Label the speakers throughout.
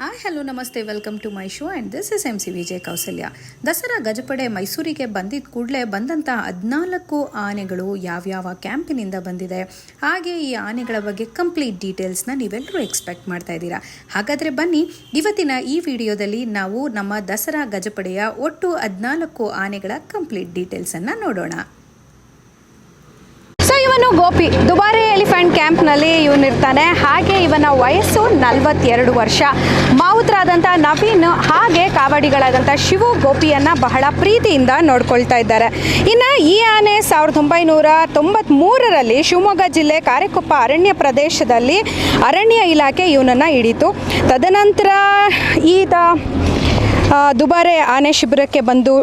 Speaker 1: Hi hello ನಮಸ್ತೆ welcome to my show and this is M C Vijay Kausalya Dasara ಗಜಪಡೆ ಮೈಸೂರಿಗೆ ಬಂದಿದ್ದ ಕೂಡಲೇ ಬಂದಂಥ ಹದಿನಾಲ್ಕು ಆನೆಗಳು ಯಾವ್ಯಾವ ಕ್ಯಾಂಪಿನಿಂದ ಬಂದಿದೆ? ಹಾಗೆ ಈ ಆನೆಗಳ ಬಗ್ಗೆ ಕಂಪ್ಲೀಟ್ ಡೀಟೇಲ್ಸ್ನ ನೀವೆಲ್ಲರೂ ಎಕ್ಸ್ಪೆಕ್ಟ್ ಮಾಡ್ತಾ ಇದ್ದೀರಾ? ಹಾಗಾದರೆ ಬನ್ನಿ, ಇವತ್ತಿನ ಈ ವಿಡಿಯೋದಲ್ಲಿ ನಾವು ನಮ್ಮ ದಸರಾ ಗಜಪಡೆಯ ಒಟ್ಟು ಹದಿನಾಲ್ಕು ಆನೆಗಳ ಕಂಪ್ಲೀಟ್ ಡೀಟೇಲ್ಸನ್ನು ನೋಡೋಣ.
Speaker 2: ಇವನು ಗೋಪಿ. ದುಬಾರಿ ಎಲಿಫೆಂಟ್ ಕ್ಯಾಂಪ್ನಲ್ಲಿ ಇವನಿರ್ತಾನೆ ಹಾಗೆ ಇವನ ವಯಸ್ಸು ನಲವತ್ತೆರಡು ವರ್ಷ. ಮಾವುತರಾದಂಥ ನವೀನ್ ಹಾಗೆ ಕಾವಡಿಗಳಾದಂಥ ಶಿವು ಗೋಪಿಯನ್ನು ಬಹಳ ಪ್ರೀತಿಯಿಂದ ನೋಡ್ಕೊಳ್ತಾ ಇದ್ದಾರೆ. ಇನ್ನು ಈ ಆನೆ ಸಾವಿರದ ಒಂಬೈನೂರ ತೊಂಬತ್ತ್ಮೂರರಲ್ಲಿ ಶಿವಮೊಗ್ಗ ಜಿಲ್ಲೆ ಕಾರೆಕೊಪ್ಪ ಅರಣ್ಯ ಪ್ರದೇಶದಲ್ಲಿ ಅರಣ್ಯ ಇಲಾಖೆ ಇವನನ್ನು ಹಿಡಿತು. ತದನಂತರ ಈತ ದುಬಾರೆ ಆನೆ ಶಿಬಿರಕ್ಕೆ ಬಂದು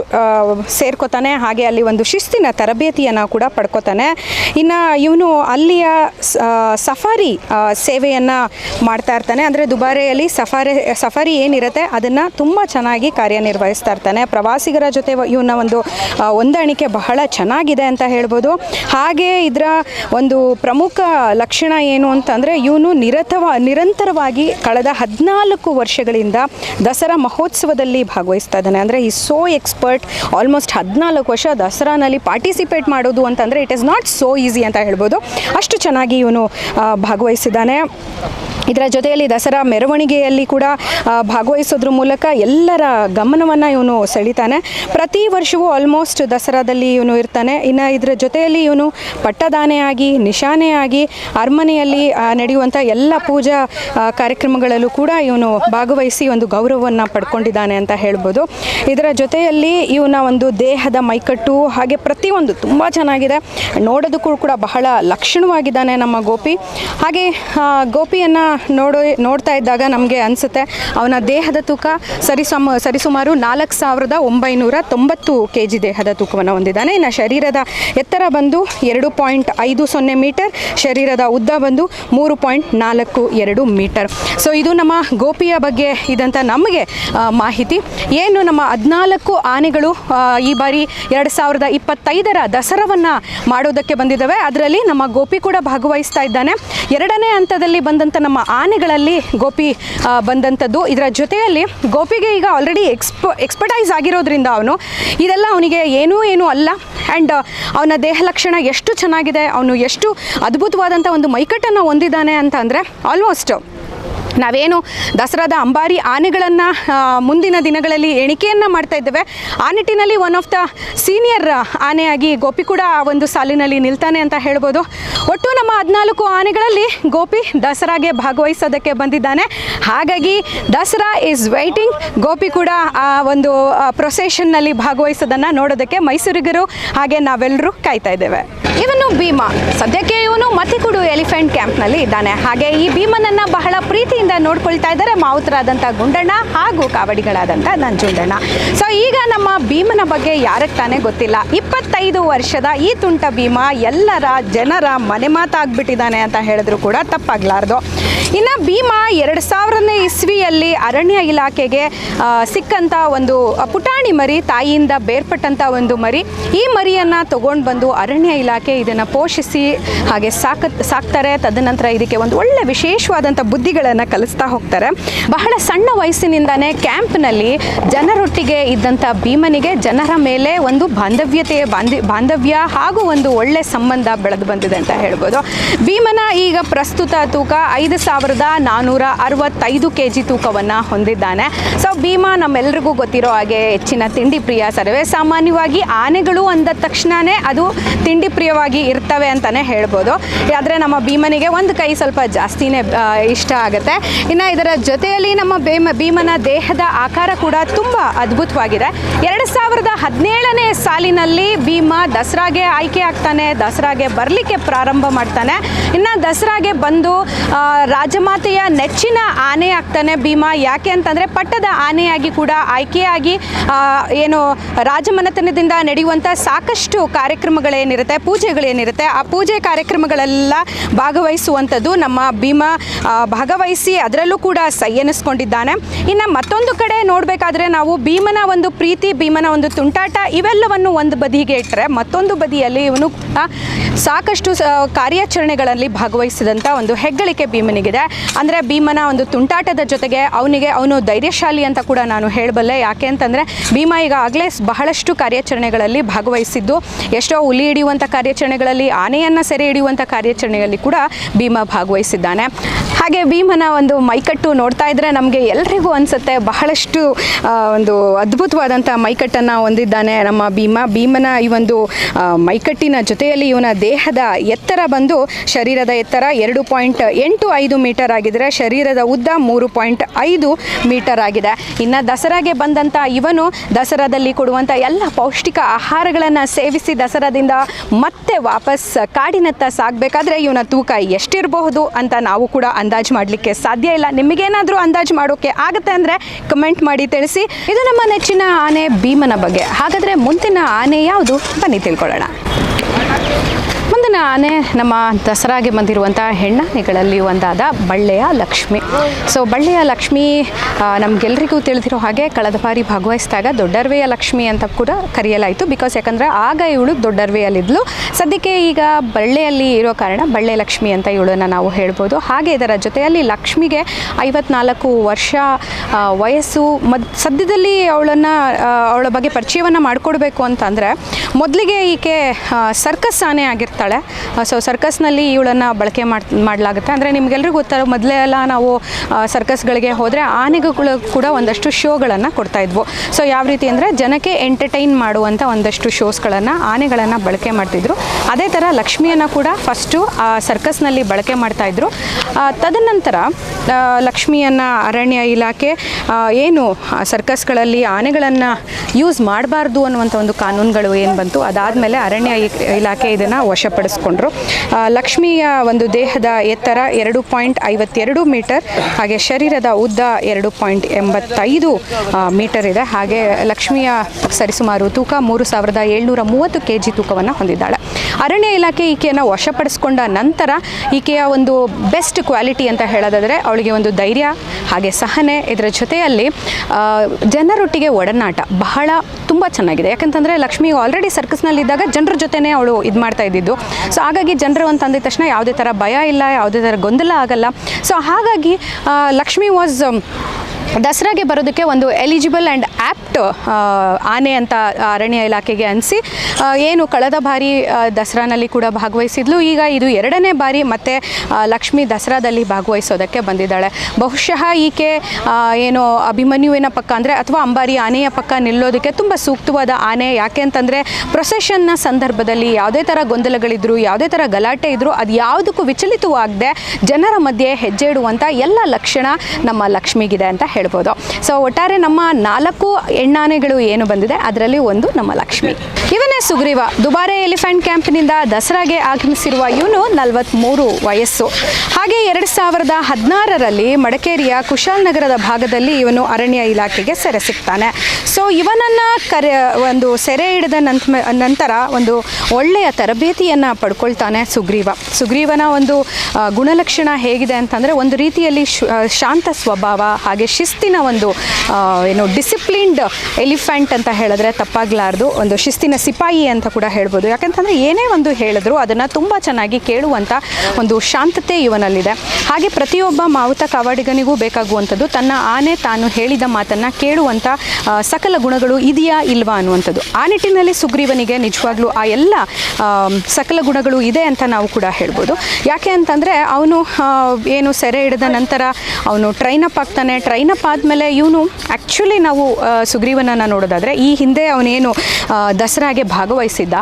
Speaker 2: ಸೇರ್ಕೋತಾನೆ, ಹಾಗೆ ಅಲ್ಲಿ ಒಂದು ಶಿಸ್ತಿನ ತರಬೇತಿಯನ್ನು ಕೂಡ ಪಡ್ಕೋತಾನೆ. ಇನ್ನು ಇವನು ಅಲ್ಲಿಯ ಸಫಾರಿ ಸೇವೆಯನ್ನು ಮಾಡ್ತಾ ಇರ್ತಾನೆ. ಅಂದರೆ ದುಬಾರೆಯಲ್ಲಿ ಸಫಾರಿ ಸಫಾರಿ ಏನಿರುತ್ತೆ, ಅದನ್ನು ತುಂಬ ಚೆನ್ನಾಗಿ ಕಾರ್ಯನಿರ್ವಹಿಸ್ತಾ ಇರ್ತಾನೆ. ಪ್ರವಾಸಿಗರ ಜೊತೆ ಇವನ ಒಂದು ಹೊಂದಾಣಿಕೆ ಬಹಳ ಚೆನ್ನಾಗಿದೆ ಅಂತ ಹೇಳ್ಬೋದು. ಹಾಗೆ ಇದರ ಒಂದು ಪ್ರಮುಖ ಲಕ್ಷಣ ಏನು ಅಂತಂದರೆ, ಇವನು ನಿರತವ, ನಿರಂತರವಾಗಿ ಕಳೆದ ಹದಿನಾಲ್ಕು ವರ್ಷಗಳಿಂದ ದಸರಾ ಮಹೋತ್ಸವದಲ್ಲಿ ಭಾಗವಹಿಸ್ತಾ ಇದ್ದಾನೆ. ಅಂದರೆ ಈ ಸೋ ಎಕ್ಸ್ಪರ್ಟ್ ಆಲ್ಮೋಸ್ಟ್ ಹದಿನಾಲ್ಕು ವರ್ಷ ದಸರಾನಲ್ಲಿ ಪಾರ್ಟಿಸಿಪೇಟ್ ಮಾಡೋದು ಅಂತಂದರೆ it is not so easy ಅಂತ ಹೇಳ್ಬೋದು. ಅಷ್ಟು ಚೆನ್ನಾಗಿ ಇವನು ಭಾಗವಹಿಸಿದ್ದಾನೆ. ಇದರ ಜೊತೆಯಲ್ಲಿ ದಸರಾ ಮೆರವಣಿಗೆಯಲ್ಲಿ ಕೂಡ ಭಾಗವಹಿಸೋದ್ರ ಮೂಲಕ ಎಲ್ಲರ ಗಮನವನ್ನು ಇವನು ಸೆಳಿತಾನೆ. ಪ್ರತಿ ವರ್ಷವೂ ಆಲ್ಮೋಸ್ಟ್ ದಸರಾದಲ್ಲಿ ಇವನು ಇರ್ತಾನೆ. ಇನ್ನು ಇದರ ಜೊತೆಯಲ್ಲಿ ಇವನು ಪಟ್ಟದಾನೆಯಾಗಿ, ನಿಶಾನೆಯಾಗಿ, ಅರಮನೆಯಲ್ಲಿ ನಡೆಯುವಂಥ ಎಲ್ಲ ಪೂಜಾ ಕಾರ್ಯಕ್ರಮಗಳಲ್ಲೂ ಕೂಡ ಇವನು ಭಾಗವಹಿಸಿ ಒಂದು ಗೌರವವನ್ನು ಪಡ್ಕೊಂಡಿದ್ದಾನೆ ಹೇಳ್ಬೋದು. ಇದರ ಜೊತೆಯಲ್ಲಿ ಇವನ ಒಂದು ದೇಹದ ಮೈಕಟ್ಟು ಹಾಗೆ ಪ್ರತಿಯೊಂದು ತುಂಬ ಚೆನ್ನಾಗಿದೆ. ನೋಡೋದಕ್ಕೂ ಕೂಡ ಬಹಳ ಲಕ್ಷಣವಾಗಿದ್ದಾನೆ ನಮ್ಮ ಗೋಪಿ. ಹಾಗೆ ಗೋಪಿಯನ್ನು ನೋಡೋ ನೋಡ್ತಾ ಇದ್ದಾಗ ನಮಗೆ ಅನಿಸುತ್ತೆ ಅವನ ದೇಹದ ತೂಕ ಸರಿಸಮ ಸರಿಸುಮಾರು ನಾಲ್ಕು ಸಾವಿರದ ಒಂಬೈನೂರ ತೊಂಬತ್ತು ಕೆ ಜಿ ದೇಹದ ತೂಕವನ್ನು ಹೊಂದಿದ್ದಾನೆ. ಇನ್ನು ಶರೀರದ ಎತ್ತರ ಬಂದು ಎರಡು ಪಾಯಿಂಟ್ ಐದು ಸೊನ್ನೆ ಮೀಟರ್ ಶರೀರದ ಉದ್ದ ಬಂದು ಮೂರು ಪಾಯಿಂಟ್ ನಾಲ್ಕು ಎರಡು ಮೀಟರ್. ಸೊ ಇದು ನಮ್ಮ ಗೋಪಿಯ ಬಗ್ಗೆ ಇದಂತ ನಮಗೆ ಆ, ಮಾಹಿತಿ. ಏನು ನಮ್ಮ ಹದಿನಾಲ್ಕು ಆನೆಗಳು ಈ ಬಾರಿ ಎರಡು ಸಾವಿರದ ಇಪ್ಪತ್ತೈದರ ದಸರಾವನ್ನು ಮಾಡೋದಕ್ಕೆ ಬಂದಿದ್ದಾವೆ. ಅದರಲ್ಲಿ ನಮ್ಮ ಗೋಪಿ ಕೂಡ ಭಾಗವಹಿಸ್ತಾ ಇದ್ದಾನೆ. ಎರಡನೇ ಹಂತದಲ್ಲಿ ಬಂದಂಥ ನಮ್ಮ ಆನೆಗಳಲ್ಲಿ ಗೋಪಿ ಬಂದಂಥದ್ದು ಇದರ ಜೊತೆಯಲ್ಲಿ ಗೋಪಿಗೆ ಈಗ ಆಲ್ರೆಡಿ ಎಕ್ಸ್ಪ ಎಕ್ಸ್ಪರ್ಟೈಸ್ ಆಗಿರೋದ್ರಿಂದ ಅವನು, ಇದೆಲ್ಲ ಅವನಿಗೆ ಏನೂ ಏನೂ ಅಲ್ಲ. ಆ್ಯಂಡ್ ಅವನ ದೇಹ ಲಕ್ಷಣ ಎಷ್ಟು ಚೆನ್ನಾಗಿದೆ, ಅವನು ಎಷ್ಟು ಅದ್ಭುತವಾದಂಥ ಒಂದು ಮೈಕಟ್ಟನ್ನು ಹೊಂದಿದ್ದಾನೆ ಅಂತ ಅಂದರೆ ಆಲ್ಮೋಸ್ಟ್ ನಾವೇನು ದಸರಾದ ಅಂಬಾರಿ ಆನೆಗಳನ್ನು ಮುಂದಿನ ದಿನಗಳಲ್ಲಿ ಎಣಿಕೆಯನ್ನು ಮಾಡ್ತಾ ಇದ್ದೇವೆ. ಆ ನಿಟ್ಟಿನಲ್ಲಿ ಒನ್ ಆಫ್ ದ ಸೀನಿಯರ್ ಆನೆಯಾಗಿ ಗೋಪಿ ಕೂಡ ಆ ಒಂದು ಸಾಲಿನಲ್ಲಿ ನಿಲ್ತಾನೆ ಅಂತ ಹೇಳ್ಬೋದು. ಒಟ್ಟು ನಮ್ಮ ಹದಿನಾಲ್ಕು ಆನೆಗಳಲ್ಲಿ ಗೋಪಿ ದಸರಾಗೆ ಭಾಗವಹಿಸೋದಕ್ಕೆ ಬಂದಿದ್ದಾನೆ. ಹಾಗಾಗಿ ದಸರಾ ಈಸ್ ವೈಟಿಂಗ್ ಗೋಪಿ ಕೂಡ ಆ ಒಂದು ಪ್ರೊಸೆಷನ್ನಲ್ಲಿ ಭಾಗವಹಿಸೋದನ್ನು ನೋಡೋದಕ್ಕೆ ಮೈಸೂರಿಗರು ಹಾಗೆ ನಾವೆಲ್ಲರೂ ಕಾಯ್ತಾ ಇದ್ದೇವೆ. ಇವನು ಭೀಮಾ. ಸದ್ಯಕ್ಕೆ ಇವನು ಮತಿಕುಡು ಎಲಿಫೆಂಟ್ ಕ್ಯಾಂಪ್ನಲ್ಲಿ ಇದ್ದಾನೆ. ಹಾಗೆ ಈ ಭೀಮನನ್ನು ಬಹಳ ಪ್ರೀತಿಯಿಂದ ನೋಡ್ಕೊಳ್ತಾ ಇದ್ದಾರೆ ಮಾವುತರಾದಂಥ ಗುಂಡಣ್ಣ ಹಾಗೂ ಕಾವಡಿಗಳಾದಂಥ ನಂಜುಂಡಣ್ಣ. ಸೊ ಈಗ ನಮ್ಮ ಭೀಮನ ಬಗ್ಗೆ ಯಾರಕ್ಕೆ ತಾನೇ ಗೊತ್ತಿಲ್ಲ. ಇಪ್ಪತ್ತೈದು ವರ್ಷದ ಈ ತುಂಟ ಭೀಮ ಎಲ್ಲರ ಜನರ ಮನೆ ಮಾತಾಗ್ಬಿಟ್ಟಿದ್ದಾನೆ ಅಂತ ಹೇಳಿದ್ರು ಕೂಡ ತಪ್ಪಾಗ್ಲಾರ್ದು. ಇನ್ನು ಭೀಮ ಎರಡು ಸಾವಿರನೇ ಇಸ್ವಿಯಲ್ಲಿ ಅರಣ್ಯ ಇಲಾಖೆಗೆ ಸಿಕ್ಕಂಥ ಒಂದು ಪುಟಾಣಿ ಮರಿ, ತಾಯಿಯಿಂದ ಬೇರ್ಪಟ್ಟಂಥ ಒಂದು ಮರಿ. ಈ ಮರಿಯನ್ನು ತಗೊಂಡು ಬಂದು ಅರಣ್ಯ ಇಲಾಖೆ ಇದನ್ನು ಪೋಷಿಸಿ, ಹಾಗೆ ಸಾಕ ಸಾಕ್ತಾರೆ. ತದನಂತರ ಇದಕ್ಕೆ ಒಂದು ಒಳ್ಳೆ ವಿಶೇಷವಾದಂಥ ಬುದ್ಧಿಗಳನ್ನು ಕಲಿಸ್ತಾ ಹೋಗ್ತಾರೆ. ಬಹಳ ಸಣ್ಣ ವಯಸ್ಸಿನಿಂದನೇ ಕ್ಯಾಂಪ್ನಲ್ಲಿ ಜನರೊಟ್ಟಿಗೆ ಇದ್ದಂಥ ಭೀಮನಿಗೆ ಜನರ ಮೇಲೆ ಒಂದು ಬಾಂಧವ್ಯತೆಯ ಬಾಂಧಿ, ಬಾಂಧವ್ಯ ಹಾಗೂ ಒಂದು ಒಳ್ಳೆ ಸಂಬಂಧ ಬೆಳೆದು ಬಂದಿದೆ ಅಂತ ಹೇಳ್ಬೋದು. ಭೀಮನ ಈಗ ಪ್ರಸ್ತುತ ತೂಕ ಐದು ಸಾವಿರದ ನಾನ್ನೂರ ಅರವತ್ತೈದು ಕೆ ಜಿ ತೂಕವನ್ನು ಹೊಂದಿದ್ದಾನೆ. ಸೊ, ಭೀಮ ನಮ್ಮೆಲ್ರಿಗೂ ಗೊತ್ತಿರೋ ಹಾಗೆ ಹೆಚ್ಚಿನ ತಿಂಡಿ ಪ್ರಿಯ ಸರ್ವೇ. ಸಾಮಾನ್ಯವಾಗಿ ಆನೆಗಳು ಅಂದ ತಕ್ಷಣವೇ ಅದು ತಿಂಡಿ ಪ್ರಿಯವಾಗಿ ಇರ್ತವೆ ಅಂತಲೇ ಹೇಳ್ಬೋದು. ಆದರೆ ನಮ್ಮ ಭೀಮನಿಗೆ ಒಂದು ಕೈ ಸ್ವಲ್ಪ ಜಾಸ್ತಿನೇ ಇಷ್ಟ ಆಗುತ್ತೆ. ಇನ್ನು ಇದರ ಜೊತೆಯಲ್ಲಿ ನಮ್ಮ ಭೀಮ ಭೀಮನ ದೇಹದ ಆಕಾರ ಕೂಡ ತುಂಬ ಅದ್ಭುತವಾಗಿದೆ. ಎರಡು ಸಾವಿರದ ಹದಿನೇಳನೇ ಸಾಲಿನಲ್ಲಿ ಭೀಮ ದಸರಾಗೆ ಆಯ್ಕೆ ಆಗ್ತಾನೆ, ದಸರಾಗೆ ಬರಲಿಕ್ಕೆ ಪ್ರಾರಂಭ ಮಾಡ್ತಾನೆ. ಇನ್ನು ದಸರಾಗೆ ಬಂದು ರಾಜಮಾತೆಯ ನೆಚ್ಚಿನ ಆನೆ ಆಗ್ತಾನೆ ಭೀಮ. ಯಾಕೆ ಅಂತಂದರೆ ಪಟ್ಟದ ಆನೆಯಾಗಿ ಕೂಡ ಆಯ್ಕೆಯಾಗಿ ಏನು ರಾಜಮನೆತನದಿಂದ ನಡೆಯುವಂಥ ಸಾಕಷ್ಟು ಕಾರ್ಯಕ್ರಮಗಳೇನಿರುತ್ತೆ, ಪೂಜೆಗಳೇನಿರುತ್ತೆ, ಆ ಪೂಜೆ ಕಾರ್ಯಕ್ರಮಗಳೆಲ್ಲ ಭಾಗವಹಿಸುವಂಥದ್ದು ನಮ್ಮ ಭೀಮ ಭಾಗವಹಿಸಿ ಅದರಲ್ಲೂ ಕೂಡ ಸೈ ಎನಿಸ್ಕೊಂಡಿದ್ದಾನೆ ಇನ್ನು ಮತ್ತೊಂದು ಕಡೆ ನೋಡಬೇಕಾದ್ರೆ ನಾವು ಭೀಮನ ಒಂದು ಪ್ರೀತಿ, ಭೀಮನ ಒಂದು ತುಂಟಾಟ, ಇವೆಲ್ಲವನ್ನು ಒಂದು ಬದಿಗೆ ಇಟ್ಟರೆ ಮತ್ತೊಂದು ಬದಿಯಲ್ಲಿ ಇವನು ಸಾಕಷ್ಟು ಕಾರ್ಯಾಚರಣೆಗಳಲ್ಲಿ ಭಾಗವಹಿಸಿದಂಥ ಒಂದು ಹೆಗ್ಗಳಿಕೆ ಭೀಮನಿಗಿದೆ. ಅಂದರೆ ಭೀಮನ ಒಂದು ತುಂಟಾಟದ ಜೊತೆಗೆ ಅವನಿಗೆ ಅವನು ಧೈರ್ಯಶಾಲಿ ಅಂತ ಕೂಡ ನಾನು ಹೇಳಬಲ್ಲೆ. ಯಾಕೆ ಅಂತಂದರೆ ಭೀಮ ಈಗ ಆಗಲೇ ಬಹಳಷ್ಟು ಕಾರ್ಯಾಚರಣೆಗಳಲ್ಲಿ ಭಾಗವಹಿಸಿದ್ದು. ಎಷ್ಟೋ ಹುಲಿ ಹಿಡಿಯುವಂಥ ಕಾರ್ಯಾಚರಣೆಗಳಲ್ಲಿ, ಆನೆಯನ್ನು ಸೆರೆ ಹಿಡಿಯುವಂಥ ಕಾರ್ಯಾಚರಣೆಯಲ್ಲಿ ಕೂಡ ಭೀಮ ಭಾಗವಹಿಸಿದ್ದಾನೆ. ಹಾಗೆ ಭೀಮನ ಮೈಕಟ್ಟು ನೋಡ್ತಾ ಇದ್ದರೆ ನಮಗೆ ಎಲ್ರಿಗೂ ಅನಿಸುತ್ತೆ. ಬಹಳಷ್ಟು ಒಂದು ಅದ್ಭುತವಾದಂಥ ಮೈಕಟ್ಟನ್ನು ಹೊಂದಿದ್ದಾನೆ ನಮ್ಮ ಭೀಮ. ಭೀಮನ ಈ ಒಂದು ಮೈಕಟ್ಟಿನ ಜೊತೆಯಲ್ಲಿ ಇವನ ದೇಹದ ಎತ್ತರ ಬಂದು ಶರೀರದ ಎತ್ತರ ಎರಡು ಪಾಯಿಂಟ್ ಎಂಟು ಐದು ಮೀಟರ್ ಆಗಿದ್ರೆ ಶರೀರದ ಉದ್ದ ಮೂರು ಪಾಯಿಂಟ್ ಐದು ಮೀಟರ್ ಆಗಿದೆ. ಇನ್ನು ದಸರಾಗೆ ಬಂದಂಥ ಇವನು ದಸರಾದಲ್ಲಿ ಕೊಡುವಂಥ ಎಲ್ಲ ಪೌಷ್ಟಿಕ ಆಹಾರಗಳನ್ನು ಸೇವಿಸಿ ದಸರಾದಿಂದ ಮತ್ತೆ ವಾಪಸ್ ಕಾಡಿನತ್ತ ಸಾಗಬೇಕಾದ್ರೆ ಇವನ ತೂಕ ಎಷ್ಟಿರಬಹುದು ಅಂತ ನಾವು ಕೂಡ ಅಂದಾಜು ಮಾಡಲಿಕ್ಕೆ ಸಾಧ್ಯ ಇಲ್ಲ. ನಿಮಗೇನಾದರೂ ಅಂದಾಜು ಮಾಡೋಕ್ಕೆ ಆಗುತ್ತೆ ಅಂದರೆ ಕಮೆಂಟ್ ಮಾಡಿ ತಿಳಿಸಿ. ಇದು ನಮ್ಮ ನೆಚ್ಚಿನ ಆನೆ ಭೀಮನ ಬಗ್ಗೆ. ಹಾಗಾದರೆ ಮುಂದಿನ ಆನೆ ಯಾವುದು? ಬನ್ನಿ ತಿಳ್ಕೊಳ್ಳೋಣ. ಮುಂದಿನ ಆನೆ ನಮ್ಮ ದಸರಾಗೆ ಬಂದಿರುವಂಥ ಹೆಣ್ಣಾನೆಗಳಲ್ಲಿ ಒಂದಾದ ಬಳ್ಳೆಯ ಲಕ್ಷ್ಮಿ. ಸೊ ಬಳ್ಳೆಯ ಲಕ್ಷ್ಮಿ ನಮ್ಗೆಲ್ರಿಗೂ ತಿಳಿದಿರೋ ಹಾಗೆ ಕಳೆದ ಬಾರಿ ಭಾಗವಹಿಸಿದಾಗ ದೊಡ್ಡರ್ವೆಯ ಲಕ್ಷ್ಮಿ ಅಂತ ಕೂಡ ಕರೆಯಲಾಯಿತು. ಬಿಕಾಸ್ ಯಾಕಂದರೆ ಆಗ ಇವಳು ದೊಡ್ಡರ್ವೆಯಲ್ಲಿದ್ಲು. ಸದ್ಯಕ್ಕೆ ಈಗ ಬಳ್ಳೆಯಲ್ಲಿ ಇರೋ ಕಾರಣ ಬಳ್ಳೆ ಲಕ್ಷ್ಮಿ ಅಂತ ಇವಳನ್ನು ನಾವು ಹೇಳ್ಬೋದು. ಹಾಗೆ ಇದರ ಜೊತೆಯಲ್ಲಿ ಲಕ್ಷ್ಮಿಗೆ ಐವತ್ನಾಲ್ಕು ವರ್ಷ ವಯಸ್ಸು, ಮದ್, ಸದ್ಯದಲ್ಲಿ ಅವಳನ್ನು ಅವಳ ಬಗ್ಗೆ ಪರಿಚಯವನ್ನು ಮಾಡಿಕೊಡ್ಬೇಕು ಅಂತಂದರೆ ಮೊದಲಿಗೆ ಈಕೆ ಸರ್ಕಸ್ ಆನೆ ಆಗಿರ್ತಾಳೆ. ಸೊ ಸರ್ಕಸ್ನಲ್ಲಿ ಇವಳನ್ನು ಬಳಕೆ ಮಾಡ್, ಮಾಡಲಾಗುತ್ತೆ. ಅಂದರೆ ನಿಮಗೆಲ್ಲರಿಗೂ ಗೊತ್ತಾರೋ ಮೊದಲೇ ಎಲ್ಲ ನಾವು ಸರ್ಕಸ್ಗಳಿಗೆ ಹೋದರೆ ಆನೆಗಳು ಕೂಡ ಒಂದಷ್ಟು ಶೋಗಳನ್ನು ಕೊಡ್ತಾ ಇದ್ವು. ಸೊ ಯಾವ ರೀತಿ ಅಂದರೆ ಜನಕ್ಕೆ ಎಂಟರ್ಟೈನ್ ಮಾಡುವಂಥ ಒಂದಷ್ಟು ಶೋಸ್ಗಳನ್ನು, ಆನೆಗಳನ್ನು ಬಳಕೆ ಮಾಡ್ತಿದ್ರು. ಅದೇ ಥರ ಲಕ್ಷ್ಮಿಯನ್ನು ಕೂಡ ಫಸ್ಟು ಆ ಸರ್ಕಸ್ನಲ್ಲಿ ಬಳಕೆ ಮಾಡ್ತಾಯಿದ್ರು ತದನಂತರ ಲಕ್ಷ್ಮಿಯನ್ನು ಅರಣ್ಯ ಇಲಾಖೆ ಏನು ಸರ್ಕಸ್ಗಳಲ್ಲಿ ಆನೆಗಳನ್ನು ಯೂಸ್ ಮಾಡಬಾರ್ದು ಅನ್ನುವಂಥ ಒಂದು ಕಾನೂನುಗಳು ಏನು ಬಂತು? ಅದಾದಮೇಲೆ ಅರಣ್ಯ ಇಲಾಖೆ ಇದನ್ನು ವಶಪಡಿಸ್ಕೊಂಡ್ರು ಆ, ಲಕ್ಷ್ಮಿಯ ಒಂದು ದೇಹದ ಎತ್ತರ ಎರಡು ಪಾಯಿಂಟ್ ಐವತ್ತೆರಡು ಮೀಟರ್ ಹಾಗೆ ಶರೀರದ ಉದ್ದ ಎರಡು ಪಾಯಿಂಟ್ ಎಂಬತ್ತೈದು ಮೀಟರ್ ಇದೆ. ಹಾಗೆ ಲಕ್ಷ್ಮಿಯ ಸರಿಸುಮಾರು ತೂಕ ಮೂರು ಸಾವಿರದ ಏಳ್ನೂರ ಮೂವತ್ತು ಕೆ ಜಿ ತೂಕವನ್ನು ಹೊಂದಿದ್ದಾಳೆ. ಅರಣ್ಯ ಇಲಾಖೆ ಈಕೆಯನ್ನು ವಶಪಡಿಸ್ಕೊಂಡ ನಂತರ ಈಕೆಯ ಒಂದು ಬೆಸ್ಟ್ ಕ್ವಾಲಿಟಿ ಅಂತ ಹೇಳೋದಾದರೆ ಅವಳಿಗೆ ಒಂದು ಧೈರ್ಯ ಹಾಗೆ ಸಹನೆ. ಇದರ ಜೊತೆಯಲ್ಲಿ ಜನರೊಟ್ಟಿಗೆ ಒಡನಾಟ ಬಹಳ ತುಂಬ ಚೆನ್ನಾಗಿದೆ. ಯಾಕಂತಂದರೆ ಲಕ್ಷ್ಮಿ ಆಲ್ರೆಡಿ ಸರ್ಕಸ್ನಲ್ಲಿದ್ದಾಗ ಜನರ ಜೊತೆನೇ ಅವಳು ಇದು ಮಾಡ್ತಾ ಇದ್ದಿದ್ದು. ಸೊ ಹಾಗಾಗಿ ಜನರು ಅಂತ ಅಂದಿದ ತಕ್ಷಣ ಯಾವುದೇ ಥರ ಭಯ ಇಲ್ಲ, ಯಾವುದೇ ಥರ ಗೊಂದಲ ಆಗಲ್ಲ. ಸೊ ಹಾಗಾಗಿ ಲಕ್ಷ್ಮಿ ವಾಸ್ ದಸರಾಗೆ ಬರೋದಕ್ಕೆ ಒಂದು ಎಲಿಜಿಬಲ್ ಆ್ಯಂಡ್ ಆ್ಯಪ್ಟ್ ಆನೆ ಅಂತ ಅರಣ್ಯ ಇಲಾಖೆಗೆ ಅನಿಸಿ ಏನು ಕಳೆದ ಬಾರಿ ದಸರಾನಲ್ಲಿ ಕೂಡ ಭಾಗವಹಿಸಿದ್ಲು. ಈಗ ಇದು ಎರಡನೇ ಬಾರಿ ಮತ್ತೆ ಲಕ್ಷ್ಮಿ ದಸರಾದಲ್ಲಿ ಭಾಗವಹಿಸೋದಕ್ಕೆ ಬಂದಿದ್ದಾಳೆ. ಬಹುಶಃ ಈಕೆ ಏನು ಅಭಿಮನ್ಯುವಿನ ಪಕ್ಕ ಅಂದರೆ ಅಥವಾ ಅಂಬಾರಿ ಆನೆಯ ಪಕ್ಕ ನಿಲ್ಲೋದಕ್ಕೆ ತುಂಬ ಸೂಕ್ತವಾದ ಆನೆ. ಯಾಕೆ ಅಂತಂದರೆ ಪ್ರೊಸೆಷನ್ನ ಸಂದರ್ಭದಲ್ಲಿ ಯಾವುದೇ ಥರ ಗೊಂದಲಗಳಿದ್ರು, ಯಾವುದೇ ಥರ ಗಲಾಟೆ ಇದ್ದರೂ ಅದು ಯಾವುದಕ್ಕೂ ವಿಚಲಿತವಾಗದೆ ಜನರ ಮಧ್ಯೆ ಹೆಜ್ಜೆ ಇಡುವಂಥ ಎಲ್ಲ ಲಕ್ಷಣ ನಮ್ಮ ಲಕ್ಷ್ಮಿಗಿದೆ ಅಂತ ಹೇಳ್ಬೋದು. ಸೊ ಒಟ್ಟಾರೆ ನಮ್ಮ ನಾಲ್ಕು ಎಣ್ಣಾನೆಗಳು ಏನು ಬಂದಿದೆ? ಅದರಲ್ಲಿ ಒಂದು ನಮ್ಮ ಲಕ್ಷ್ಮಿ. ಇವನೇ ಸುಗ್ರೀವ. ದುಬಾರೆ ಎಲಿಫೆಂಟ್ ಕ್ಯಾಂಪ್ನಿಂದ ದಸರಾಗೆ ಆಗಮಿಸಿರುವ ಇವನು ನಲವತ್ತ್ಮೂರು ವಯಸ್ಸು. ಹಾಗೆ ಎರಡು ಸಾವಿರದ ಹದಿನಾರರಲ್ಲಿ ಮಡಿಕೇರಿಯ ಕುಶಾಲನಗರದ ಭಾಗದಲ್ಲಿ ಇವನು ಅರಣ್ಯ ಇಲಾಖೆಗೆ ಸೆರೆ ಸಿಗ್ತಾನೆ ಸೊ ಇವನನ್ನು ಕರೆ, ಒಂದು ಸೆರೆ ಹಿಡಿದ ನಂತ, ನಂತರ ಒಂದು ಒಳ್ಳೆಯ ತರಬೇತಿಯನ್ನು ಪಡ್ಕೊಳ್ತಾನೆ ಸುಗ್ರೀವ. ಸುಗ್ರೀವನ ಒಂದು ಗುಣಲಕ್ಷಣ ಹೇಗಿದೆ ಅಂತಂದರೆ ಒಂದು ರೀತಿಯಲ್ಲಿ ಶಾಂತ ಸ್ವಭಾವ, ಹಾಗೆ ಶಿಸ್ತಿನ ಒಂದು ಏನು ಡಿಸಿಪ್ಲಿನ್ಡ್ ಎಲಿಫೆಂಟ್ ಅಂತ ಹೇಳಿದ್ರೆ ತಪ್ಪಾಗಲಾರ್ದು, ಒಂದು ಶಿಸ್ತಿನ ಸಿಪಾಯಿ ಅಂತ ಕೂಡ ಹೇಳ್ಬೋದು. ಯಾಕಂತಂದರೆ ಏನೇ ಒಂದು ಹೇಳಿದ್ರು ಅದನ್ನು ತುಂಬ ಚೆನ್ನಾಗಿ ಕೇಳುವಂಥ ಒಂದು ಶಾಂತತೆ ಇವನಲ್ಲಿದೆ. ಹಾಗೆ ಪ್ರತಿಯೊಬ್ಬ ಮಾವುತ ಕಾವಾಡಿಗನಿಗೂ ಬೇಕಾಗುವಂಥದ್ದು, ತನ್ನ ಆನೆ ತಾನು ಹೇಳಿದ ಮಾತನ್ನು ಕೇಳುವಂಥ ಸಕಲ ಗುಣಗಳು ಇದೆಯಾ ಇಲ್ವಾ ಅನ್ನುವಂಥದ್ದು. ಆ ನಿಟ್ಟಿನಲ್ಲಿ ಸುಗ್ರೀವನಿಗೆ ನಿಜವಾಗ್ಲೂ ಆ ಎಲ್ಲ ಸಕಲ ಗುಣಗಳು ಇದೆ ಅಂತ ನಾವು ಕೂಡ ಹೇಳ್ಬೋದು. ಯಾಕೆ ಅಂತಂದರೆ ಅವನು ಏನು ಸೆರೆ ಹಿಡಿದ ನಂತರ ಅವನು ಟ್ರೈನಪ್ ಆಗ್ತಾನೆ ಟ್ರೈನಪ್ ಆದಮೇಲೆ ಇವನು ಆ್ಯಕ್ಚುಲಿ ನಾವು ಸುಗ್ರೀವನನ್ನ ನೋಡೋದಾದರೆ ಈ ಹಿಂದೆ ಅವನೇನು ದಸರಾಗೆ ಭಾಗವಹಿಸಿದ್ದ.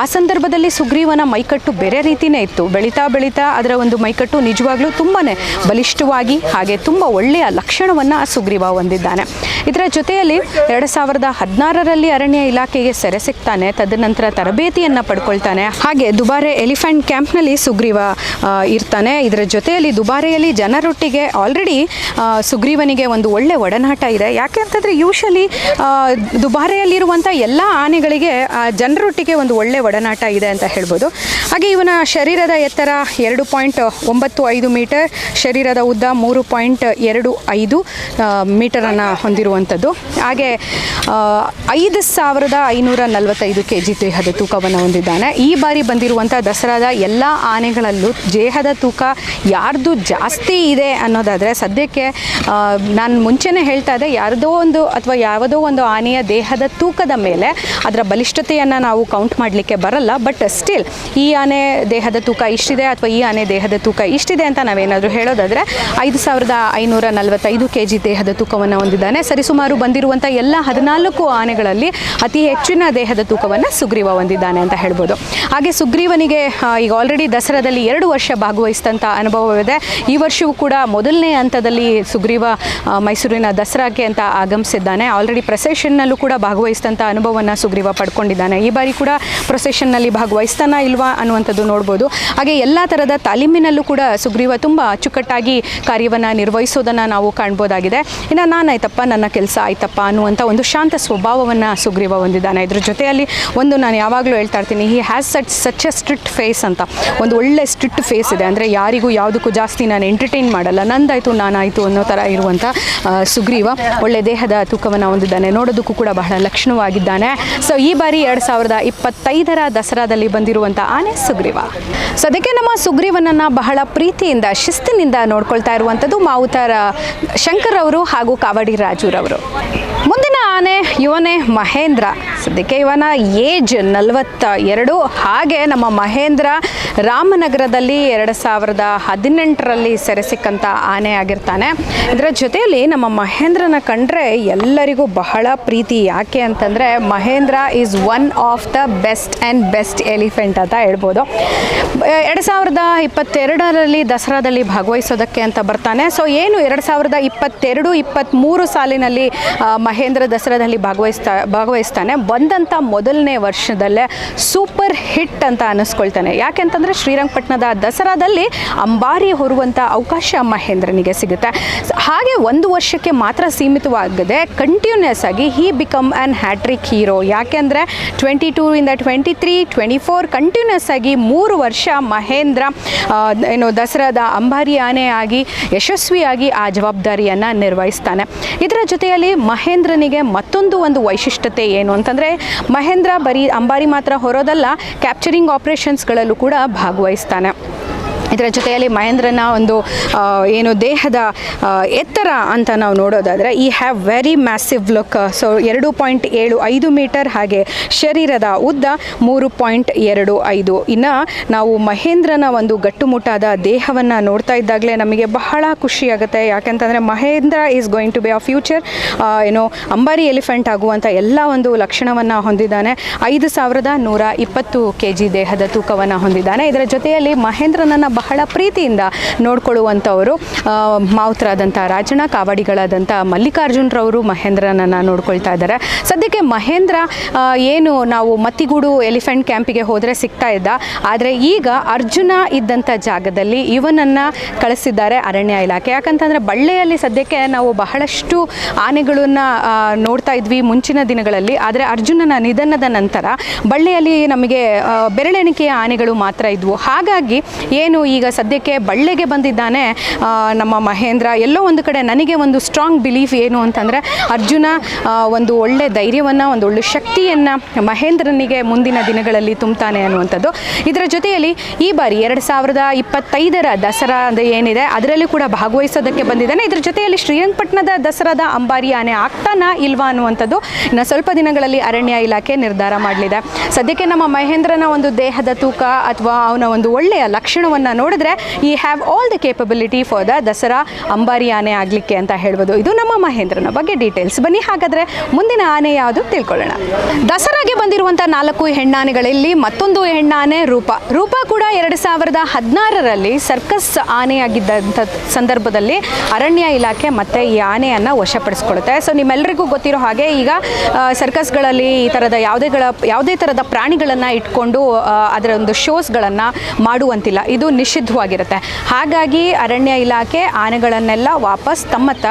Speaker 2: ಆ ಸಂದರ್ಭದಲ್ಲಿ ಸುಗ್ರೀವನ ಮೈಕಟ್ಟು ಬೇರೆ ರೀತಿಯೇ ಇತ್ತು. ಬೆಳೀತಾ ಬೆಳೀತಾ ಅದರ ಒಂದು ಮೈಕಟ್ಟು ನಿಜವಾಗ್ಲೂ ತುಂಬಾ ಬಲಿಷ್ಠವಾಗಿ ಹಾಗೆ ತುಂಬ ಒಳ್ಳೆಯ ಲಕ್ಷಣವನ್ನು ಸುಗ್ರೀವ ಹೊಂದಿದ್ದಾನೆ. ಇದರ ಜೊತೆಯಲ್ಲಿ ಎರಡು ಸಾವಿರದ ಹದಿನಾರರಲ್ಲಿ ಅರಣ್ಯ ಇಲಾಖೆಗೆ ಸೆರೆ ಸಿಗ್ತಾನೆ ತದನಂತರ ತರಬೇತಿಯನ್ನು ಪಡ್ಕೊಳ್ತಾನೆ. ಹಾಗೆ ದುಬಾರೆ ಎಲಿಫೆಂಟ್ ಕ್ಯಾಂಪ್ನಲ್ಲಿ ಸುಗ್ರೀವ ಇರ್ತಾನೆ. ಇದರ ಜೊತೆಯಲ್ಲಿ ದುಬಾರೆಯಲ್ಲಿ ಜನರೊಟ್ಟಿಗೆ ಆಲ್ರೆಡಿ ಸುಗ್ರೀವನಿಗೆ ಒಂದು ಒಳ್ಳೆ ಒಡನಾಟ ಇದೆ. ಯಾಕೆ ಅಂತಂದರೆ ಯೂಶಲಿ ದುಬಾರೆಯಲ್ಲಿರುವಂಥ ಎಲ್ಲ ಆನೆಗಳಿಗೆ ಜನರೊಟ್ಟಿಗೆ ಒಂದು ಒಳ್ಳೆ ಒಡನಾಟ ಇದೆ ಅಂತ ಹೇಳ್ಬೋದು. ಹಾಗೆ ಇವನ ಶರೀರದ ಎತ್ತರ ಎರಡು ಪಾಯಿಂಟ್ ಒಂಬತ್ತು ಐದು ಮೀಟರ್, ಶರೀರದ ಉದ್ದ ಮೂರು ಪಾಯಿಂಟ್ ಎರಡು ಐದು ಮೀಟರನ್ನು ಹೊಂದಿರುವಂಥದ್ದು. ಹಾಗೆ ಐದು ಸಾವಿರದ ಐನೂರ ನಲವತ್ತೈದು ಕೆ ಜಿ ದೇಹದ ತೂಕವನ್ನು ಹೊಂದಿದ್ದಾನೆ. ಈ ಬಾರಿ ಬಂದಿರುವಂಥ ದಸರಾದ ಎಲ್ಲ ಆನೆಗಳಲ್ಲೂ ದೇಹದ ತೂಕ ಯಾರ್ದು ಜಾಸ್ತಿ ಇದೆ ಅನ್ನೋದಾದರೆ ಸದ್ಯಕ್ಕೆ ನಾನು ಮುಂಚೆನೇ ಹೇಳ್ತಾ ಇದ್ದೆ, ಯಾರದೋ ಒಂದು ಅಥವಾ ಯಾವುದೋ ಒಂದು ಆನೆಯ ದೇಹದ ತೂಕದ ಮೇಲೆ ಅದರ ಬಲಿಷ್ಠತೆಯನ್ನು ನಾವು ಕೌಂಟ್ ಮಾಡಲಿಕ್ಕೆ ಬರಲ್ಲ ಬಟ್ ಸ್ಟಿಲ್ ಈ ಆನೆ ದೇಹದ ತೂಕ ಇಷ್ಟಿದೆ ಅಥವಾ ಈ ಆನೆ ದೇಹದ ತೂಕ ಇಷ್ಟಿದೆ ಅಂತ ನಾವೇನಾದರೂ ಹೇಳೋದಾದರೆ, ಐದು ಸಾವಿರದ ಐನೂರ ನಲವತ್ತೈದು ಕೆ ಜಿ ದೇಹದ ತೂಕವನ್ನು ಹೊಂದಿದ್ದಾನೆ. ಸರಿಸುಮಾರು ಬಂದಿರುವಂಥ ಎಲ್ಲ ಹದಿನಾಲ್ಕು ಆನೆಗಳಲ್ಲಿ ಅತಿ ಹೆಚ್ಚಿನ ದೇಹದ ತೂಕವನ್ನು ಸುಗ್ರೀವ ಹೊಂದಿದ್ದಾನೆ ಅಂತ ಹೇಳ್ಬೋದು. ಹಾಗೆ ಸುಗ್ರೀವನಿಗೆ ಈಗ ಆಲ್ರೆಡಿ ದಸರಾದಲ್ಲಿ ಎರಡು ವರ್ಷ ಭಾಗವಹಿಸಿದಂಥ ಅನುಭವವಿದೆ. ಈ ವರ್ಷವೂ ಕೂಡ ಮೊದಲನೇ ಹಂತದಲ್ಲಿ ಸುಗ್ರೀವ ಮೈಸೂರಿನ ದಸರಾಕ್ಕೆ ಅಂತ ಆಗಮಿಸಿದ್ದಾನೆ. ಆಲ್ರೆಡಿ ಪ್ರೊಸೆಷನ್ನಲ್ಲೂ ಕೂಡ ಭಾಗವಹಿಸಿದಂಥ ಅನುಭವವನ್ನು ಸುಗ್ರೀವ ಪಡ್ಕೊಂಡಿದ್ದಾನೆ. ಈ ಬಾರಿ ಕೂಡ ಪ್ರೊಸೆಷನ್ನಲ್ಲಿ ಭಾಗವಹಿಸ್ತಾನ ಇಲ್ವಾ ಅನ್ನುವಂಥದ್ದು ನೋಡ್ಬೋದು. ಹಾಗೆ ಎಲ್ಲ ಥರದ ತಾಲೀಮಿನಲ್ಲೂ ಕೂಡ ಸುಗ್ರೀವ ತುಂಬ ಅಚ್ಚುಕಟ್ಟಾಗಿ ಕಾರ್ಯವನ್ನು ನಿರ್ವಹಿಸೋದನ್ನು ನಾವು ಕಾಣ್ಬೋದಾಗಿದೆ. ಇನ್ನು ನಾನು ಆಯ್ತಪ್ಪ, ನನ್ನ ಕೆಲಸ ಆಯ್ತಪ್ಪ ಅನ್ನುವಂಥ ಒಂದು ಶಾಂತ ಸ್ವಭಾವವನ್ನು ಸುಗ್ರೀವ ಹೊಂದಿದ್ದಾನೆ. ಇದ್ರ ಜೊತೆಯಲ್ಲಿ ಒಂದು ನಾನು ಯಾವಾಗಲೂ ಹೇಳ್ತಾ ಇರ್ತೀನಿ he has such such a strict face ಅಂತ. ಒಂದು ಒಳ್ಳೆ ಸ್ಟ್ರಿಕ್ಟ್ ಫೇಸ್ ಇದೆ. ಅಂದರೆ ಯಾರಿಗೂ ಯಾವುದಕ್ಕೂ ಜಾಸ್ತಿ ನಾನು ಎಂಟರ್ಟೈನ್ ಮಾಡಲ್ಲ. ನಂದಾಯಿತು, ನಾನಾಯಿತು ಅನ್ನೋ ಥರ ಇರುವಂಥ ಸುಗ್ರೀವ ಒಳ್ಳೆ ದೇಹದ ತೂಕವನ್ನು ಹೊಂದಿದ್ದಾನೆ. ನೋಡೋದಕ್ಕೂ ಕೂಡ ಬಹಳ ಲಕ್ಷಣವಾಗಿದ್ದಾನೆ. ಸೊ ಈ ಬಾರಿ ಎರಡು ಸಾವಿರದ ಇಪ್ಪತ್ತೈದರ ದಸರಾದಲ್ಲಿ ಬಂದಿರುವಂತ ಆನೆ ಸುಗ್ರೀವ. ಸೊ ಅದಕ್ಕೆ ನಮ್ಮ ಸುಗ್ರೀವನನ್ನು ಬಹಳ ಪ್ರೀತಿಯಿಂದ, ಶಿಸ್ತಿನಿಂದ ನೋಡ್ಕೊಳ್ತಾ ಇರುವಂಥದ್ದು ಮಾವುತರ ಶಂಕರ್ ಅವರು ಹಾಗೂ ಕಾವಡಿ ರಾಜುರವರು. ಮುಂದಿನ ಆನೆ ಇವನೇ ಮಹೇಂದ್ರ. ಸದ್ಯಕ್ಕೆ ಇವನ ಏಜ್ ನಲವತ್ತ ಎರಡು ಹಾಗೆ ನಮ್ಮ ಮಹೇಂದ್ರ ರಾಮನಗರದಲ್ಲಿ ಎರಡು ಸಾವಿರದ ಹದಿನೆಂಟರಲ್ಲಿ ಸೆರೆ ಸಿಕ್ಕಂಥ ಆನೆ ಆಗಿರ್ತಾನೆ. ಇದರ ಜೊತೆಯಲ್ಲಿ ನಮ್ಮ ಮಹೇಂದ್ರನ ಕಂಡ್ರೆ ಎಲ್ಲರಿಗೂ ಬಹಳ ಪ್ರೀತಿ. ಯಾಕೆ ಅಂತಂದರೆ Mahendra is one of the best and best elephant ಅಂತ ಹೇಳ್ಬೋದು. ಎರಡು ಸಾವಿರದ ಇಪ್ಪತ್ತೆರಡರಲ್ಲಿ ದಸರಾದಲ್ಲಿ ಭಾಗವಹಿಸೋದಕ್ಕೆ ಅಂತ ಬರ್ತಾನೆ. ಸೊ ಏನು ಎರಡು ಸಾವಿರದ ಇಪ್ಪತ್ತೆರಡು ಇಪ್ಪತ್ತ್ಮೂರು ಸಾಲಿನಲ್ಲಿ ಆ, ಮಹೇಂದ್ರ ದಸರಾದಲ್ಲಿ ಭಾಗವಹಿಸ್ತಾ, ಭಾಗವಹಿಸ್ತಾನೆ. ಬಂದಂಥ ಮೊದಲನೇ ವರ್ಷದಲ್ಲೇ ಸೂಪರ್ ಹಿಟ್ ಅಂತ ಅನ್ನಿಸ್ಕೊಳ್ತಾನೆ. ಯಾಕೆಂತಂದರೆ ಶ್ರೀರಂಗಪಟ್ಟಣದ ದಸರಾದಲ್ಲಿ ಅಂಬಾರಿ ಹೊರುವಂಥ ಅವಕಾಶ ಮಹೇಂದ್ರನಿಗೆ ಸಿಗುತ್ತೆ. ಹಾಗೆ ಒಂದು ವರ್ಷಕ್ಕೆ ಮಾತ್ರ ಸೀಮಿತವಾಗದೆ ಕಂಟಿನ್ಯೂಸ್ ಆಗಿ he become an hattrick hero ಯಾಕೆಂದರೆ ಟ್ವೆಂಟಿ ಟೂ ಇಂದ twenty three twenty four continuous ಆಗಿ ಮೂರು ವರ್ಷ ಮಹೇಂದ್ರ ಏನು ದಸರಾದ ಅಂಬಾರಿ ಆನೆ ಆಗಿ ಯಶಸ್ವಿಯಾಗಿ ಆ ಜವಾಬ್ದಾರಿಯನ್ನು ನಿರ್ವಹಿಸ್ತಾನೆ. ಇದರ ಜೊತೆಯಲ್ಲಿ ಮಹೇಂದ್ರನಿಗೆ ಮತ್ತೊಂದು ಒಂದು ವೈಶಿಷ್ಟ್ಯತೆ ಏನು ಅಂತಂದರೆ ಮಹೇಂದ್ರ ಬರೀ ಅಂಬಾರಿ ಮಾತ್ರ ಹೊರೋದಲ್ಲ ಕ್ಯಾಪ್ಚರಿಂಗ್ ಆಪ್ರೇಷನ್ಸ್ಗಳಲ್ಲೂ ಕೂಡ ಭಾಗವಹಿಸ್ತಾನೆ. ಇದರ ಜೊತೆಯಲ್ಲಿ ಮಹೇಂದ್ರನ ಒಂದು ಏನು ದೇಹದ ಎತ್ತರ ಅಂತ ನಾವು ನೋಡೋದಾದರೆ, he have very massive look so ಎರಡು ಪಾಯಿಂಟ್ ಏಳು ಐದು ಮೀಟರ್ ಹಾಗೆ ಶರೀರದ ಉದ್ದ ಮೂರು ಪಾಯಿಂಟ್ ಎರಡು ಐದು. ಇನ್ನು ನಾವು ಮಹೇಂದ್ರನ ಒಂದು ಗಟ್ಟುಮುಟ್ಟಾದ ದೇಹವನ್ನು ನೋಡ್ತಾ ಇದ್ದಾಗಲೇ ನಮಗೆ ಬಹಳ ಖುಷಿಯಾಗುತ್ತೆ ಯಾಕೆಂತಂದರೆ Mahendra is going to be a future ಏನು ಅಂಬಾರಿ ಎಲಿಫೆಂಟ್ ಆಗುವಂಥ ಎಲ್ಲ ಒಂದು ಲಕ್ಷಣವನ್ನು ಹೊಂದಿದ್ದಾನೆ. ಐದು ಸಾವಿರದ ನೂರ ಇಪ್ಪತ್ತು ಕೆ ಜಿ ದೇಹದ ತೂಕವನ್ನು ಹೊಂದಿದ್ದಾನೆ. ಇದರ ಜೊತೆಯಲ್ಲಿ ಮಹೇಂದ್ರನನ್ನು ಬಹಳ ಪ್ರೀತಿಯಿಂದ ನೋಡ್ಕೊಳ್ಳುವಂಥವರು ಮಾವುತರಾದಂಥ ರಾಜಣ್ಣ, ಕಾವಾಡಿಗಳಾದಂಥ ಮಲ್ಲಿಕಾರ್ಜುನರವರು ಮಹೇಂದ್ರನನ್ನು ನೋಡ್ಕೊಳ್ತಾ ಇದ್ದಾರೆ. ಸದ್ಯಕ್ಕೆ ಮಹೇಂದ್ರ ಏನು ನಾವು ಮತ್ತಿಗೂಡು ಎಲಿಫೆಂಟ್ ಕ್ಯಾಂಪಿಗೆ ಹೋದರೆ ಸಿಗ್ತಾ ಇದ್ದ. ಆದರೆ ಈಗ ಅರ್ಜುನ ಇದ್ದಂಥ ಜಾಗದಲ್ಲಿ ಇವನನ್ನು ಕಳಿಸಿದ್ದಾರೆ ಅರಣ್ಯ ಇಲಾಖೆ. ಯಾಕಂತಂದರೆ ಬಳ್ಳೆಯಲ್ಲಿ ಸದ್ಯಕ್ಕೆ ನಾವು ಬಹಳಷ್ಟು ಆನೆಗಳನ್ನು ನೋಡ್ತಾ ಇದ್ವಿ ಮುಂಚಿನ ದಿನಗಳಲ್ಲಿ. ಆದರೆ ಅರ್ಜುನನ ನಿಧನದ ನಂತರ ಬಳ್ಳೆಯಲ್ಲಿ ನಮಗೆ ಬೆರಳೆಣಿಕೆಯ ಆನೆಗಳು ಮಾತ್ರ ಇದ್ವು. ಹಾಗಾಗಿ ಏನು ಈಗ ಸದ್ಯಕ್ಕೆ ಬಳ್ಳೆಗೆ ಬಂದಿದ್ದಾನೆ ನಮ್ಮ ಮಹೇಂದ್ರ. ಎಲ್ಲೋ ಒಂದು ಕಡೆ ನನಗೆ ಒಂದು ಸ್ಟ್ರಾಂಗ್ ಬಿಲೀಫ್ ಏನು ಅಂತಂದರೆ, ಅರ್ಜುನ ಒಂದು ಒಳ್ಳೆ ಧೈರ್ಯವನ್ನು, ಒಂದು ಒಳ್ಳೆ ಶಕ್ತಿಯನ್ನು ಮಹೇಂದ್ರನಿಗೆ ಮುಂದಿನ ದಿನಗಳಲ್ಲಿ ತುಂಬ್ತಾನೆ ಅನ್ನುವಂಥದ್ದು. ಇದರ ಜೊತೆಯಲ್ಲಿ ಈ ಬಾರಿ ಎರಡು ಸಾವಿರದ ಇಪ್ಪತ್ತೈದರ ದಸರಾ ಏನಿದೆ, ಅದರಲ್ಲಿ ಕೂಡ ಭಾಗವಹಿಸೋದಕ್ಕೆ ಬಂದಿದ್ದಾನೆ. ಇದರ ಜೊತೆಯಲ್ಲಿ ಶ್ರೀರಂಗಪಟ್ಟಣದ ದಸರಾದ ಅಂಬಾರಿ ಆನೆ ಆಗ್ತಾನಾ ಇಲ್ವಾ ಅನ್ನುವಂಥದ್ದು ಇನ್ನು ಸ್ವಲ್ಪ ದಿನಗಳಲ್ಲಿ ಅರಣ್ಯ ಇಲಾಖೆ ನಿರ್ಧಾರ ಮಾಡಲಿದೆ. ಸದ್ಯಕ್ಕೆ ನಮ್ಮ ಮಹೇಂದ್ರನ ಒಂದು ದೇಹದ ತೂಕ ಅಥವಾ ಅವನ ಒಂದು ಒಳ್ಳೆಯ ಲಕ್ಷಣವನ್ನು ನೋಡಿದ್ರೆ, he have all the capability for the Dasara ಅಂಬಾರಿ ಆನೆ ಆಗಲಿಕ್ಕೆ ಅಂತ ಹೇಳ್ಬೋದು. ಇದು ನಮ್ಮ ಮಹೇಂದ್ರನ ಬಗ್ಗೆ ಡೀಟೇಲ್ಸ್ ಬನ್ನಿ ಹಾಗಾದರೆ, ಮುಂದಿನ ಆನೆ ಯಾವುದು ತಿಳ್ಕೊಳ್ಳೋಣ. ದಸರಾಗೆ ಬಂದಿರುವಂಥ ನಾಲ್ಕು ಹೆಣ್ಣಾನೆಗಳಲ್ಲಿ ಮತ್ತೊಂದು ಹೆಣ್ಣಾನೆ ರೂಪ. ರೂಪ ಕೂಡ ಎರಡು ಸಾವಿರದ ಹದಿನಾರರಲ್ಲಿ ಸರ್ಕಸ್ ಆನೆಯಾಗಿದ್ದಂಥ ಸಂದರ್ಭದಲ್ಲಿ ಅರಣ್ಯ ಇಲಾಖೆ ಮತ್ತೆ ಈ ಆನೆಯನ್ನು ವಶಪಡಿಸ್ಕೊಳ್ಳುತ್ತೆ. ಸೊ ನಿಮ್ಮೆಲ್ಲರಿಗೂ ಗೊತ್ತಿರೋ ಹಾಗೆ ಈಗ ಸರ್ಕಸ್ಗಳಲ್ಲಿ ಈ ಥರದ ಯಾವುದೇಗಳ ಯಾವುದೇ ಥರದ ಪ್ರಾಣಿಗಳನ್ನು ಇಟ್ಕೊಂಡು ಅದರ ಒಂದು ಶೋಸ್ಗಳನ್ನು ಮಾಡುವಂತಿಲ್ಲ. ಇದು ನಿಷಿದ್ಧವಾಗಿರುತ್ತೆ. ಹಾಗಾಗಿ ಅರಣ್ಯ ಇಲಾಖೆ ಆನೆಗಳನ್ನೆಲ್ಲ ವಾಪಸ್ ತಮ್ಮತ್ತ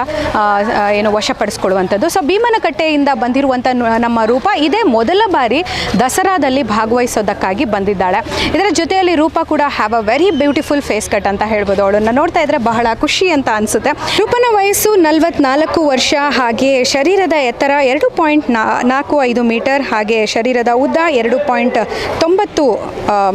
Speaker 2: ಏನು ವಶಪಡಿಸ್ಕೊಳ್ಳುವಂಥದ್ದು. ಸೊ ಭೀಮನಕಟ್ಟೆಯಿಂದ ಬಂದಿರುವಂಥ ನಮ್ಮ ರೂಪ ಇದೇ ಮೊದಲ ಬಾರಿ ದಸರಾದಲ್ಲಿ ಭಾಗವಹಿಸೋದಕ್ಕಾಗಿ ಬಂದಿದ್ದಾಳೆ. ಇದರ ಜೊತೆಯಲ್ಲಿ ರೂಪ ಕೂಡ have a very beautiful face cut ಅಂತ ಹೇಳ್ಬೋದು ಅವಳನ್ನು. ನೋಡ್ತಾ ಇದ್ರೆ ಬಹಳ ಖುಷಿ ಅಂತ ಅನಿಸುತ್ತೆ. ರೂಪನ ವಯಸ್ಸು ನಲವತ್ನಾಲ್ಕು ವರ್ಷ, ಹಾಗೆ ಶರೀರದ ಎತ್ತರ ಎರಡು ಪಾಯಿಂಟ್ ನಾಲ್ಕು ಐದು ಮೀಟರ್, ಹಾಗೆ ಶರೀರದ ಉದ್ದ ಎರಡು ಪಾಯಿಂಟ್ ತೊಂಬತ್ತು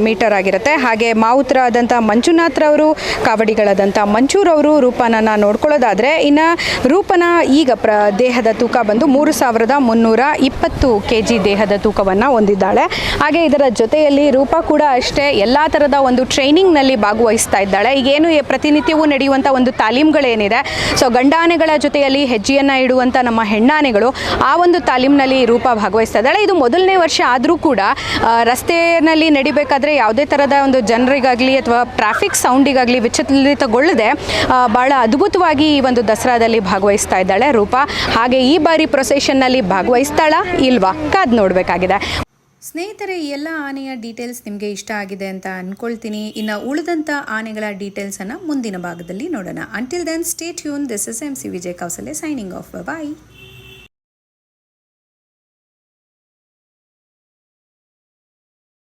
Speaker 2: ಮೀಟರ್ ಆಗಿರುತ್ತೆ. ಹಾಗೆ ಮಾವುತರಾದಂಥ ಮಂಜುನಾಥ್ರವರು ಕಾವಡಿಗಳಾದಂಥ ಮಂಚೂರವರು ರೂಪನನ್ನು ನೋಡ್ಕೊಳ್ಳೋದಾದರೆ ಇನ್ನು ರೂಪನ ಈಗ ಪ್ರ ದೇಹದ ತೂಕ ಬಂದು ಮೂರು ಸಾವಿರದ ಮುನ್ನೂರ ಇಪ್ಪತ್ತು ಕೆ ಜಿ ದೇಹದ ತೂಕವನ್ನು ಹೊಂದಿದ್ದಾಳೆ. ಹಾಗೆ ಇದರ ಜೊತೆಯಲ್ಲಿ ರೂಪ ಕೂಡ ಅಷ್ಟೇ ಎಲ್ಲ ಥರದ ಒಂದು ಟ್ರೈನಿಂಗ್ನಲ್ಲಿ ಭಾಗವಹಿಸ್ತಾ ಇದ್ದಾಳೆ. ಈಗೇನು ಪ್ರತಿನಿತ್ಯವೂ ನಡೆಯುವಂಥ ಒಂದು ತಾಲೀಮ್ಗಳೇನಿದೆ, ಸೊ ಗಂಡಾನೆಗಳ ಜೊತೆಯಲ್ಲಿ ಹೆಜ್ಜೆಯನ್ನು ಇಡುವಂಥ ನಮ್ಮ ಹೆಣ್ಣಾನೆಗಳು ಆ ಒಂದು ತಾಲೀಮ್ನಲ್ಲಿ ರೂಪ ಭಾಗವಹಿಸ್ತಾ ಇದ್ದಾಳೆ. ಇದು ಮೊದಲನೇ ವರ್ಷ ಆದರೂ ಕೂಡ ರಸ್ತೆಯಲ್ಲಿ ನಡಿಬೇಕಾದ್ರೆ ಯಾವುದೇ ಥರದ ಒಂದು ಜನರಿಗಾಗಲಿ ಅಥವಾ ಟ್ರಾಫಿಕ್ ಸೌಂಡಿಗಾಗಲಿ ವಿಚಲಿತಗೊಳ್ಳದೆ ಭಾಳ ಅದ್ಭುತವಾಗಿ ಈ ಒಂದು ದಸರಾದಲ್ಲಿ ಭಾಗವಹಿಸ್ತಾ ಇದ್ದಾಳೆ ರೂಪ. ಹಾಗೆ ಈ ಬಾರಿ ಪ್ರೊಸೆಷನ್ನಲ್ಲಿ ಭಾಗವಹಿಸ್ತಾಳಾ ಇಲ್ವಾ? ಕಾದ್ ನೋಡಬೇಕಾಗಿದೆ.
Speaker 1: ಸ್ನೇಹಿತರೆ ಎಲ್ಲ ಆನೆಯ ಡೀಟೇಲ್ಸ್ ನಿಮಗೆ ಇಷ್ಟ ಆಗಿದೆ ಅಂತ ಅಂದ್ಕೊಳ್ತೀನಿ ಇನ್ನು ಉಳಿದಂಥ ಆನೆಗಳ ಡೀಟೇಲ್ಸನ್ನು ಮುಂದಿನ ಭಾಗದಲ್ಲಿ ನೋಡೋಣ. Until then stay tune this is M C Vijay Kausale signing off bye